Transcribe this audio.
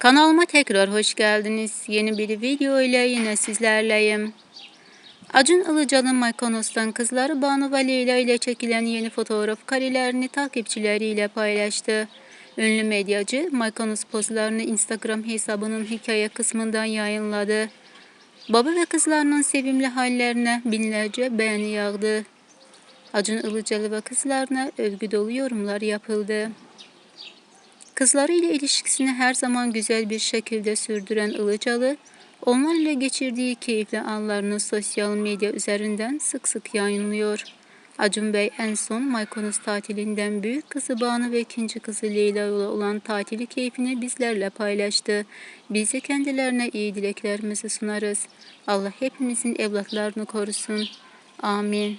Kanalıma tekrar hoş geldiniz. Yeni bir video ile yine sizlerleyim. Acun Ilıcalı Mykonos'tan kızları Banu ve Leyla ile çekilen yeni fotoğraf karelerini takipçileriyle paylaştı. Ünlü medyacı Mykonos pozlarını Instagram hesabının hikaye kısmından yayınladı. Baba ve kızlarının sevimli hallerine binlerce beğeni yağdı. Acun Ilıcalı ve kızlarına övgü dolu yorumlar yapıldı. Kızları ile ilişkisini her zaman güzel bir şekilde sürdüren Ilıcalı, onlar ile geçirdiği keyifli anlarını sosyal medya üzerinden sık sık yayınlıyor. Acun Bey en son Mykonos tatilinden büyük kızı Banu ve ikinci kızı Leyla ile olan tatili keyfini bizlerle paylaştı. Biz de kendilerine iyi dileklerimizi sunarız. Allah hepimizin evlatlarını korusun. Amin.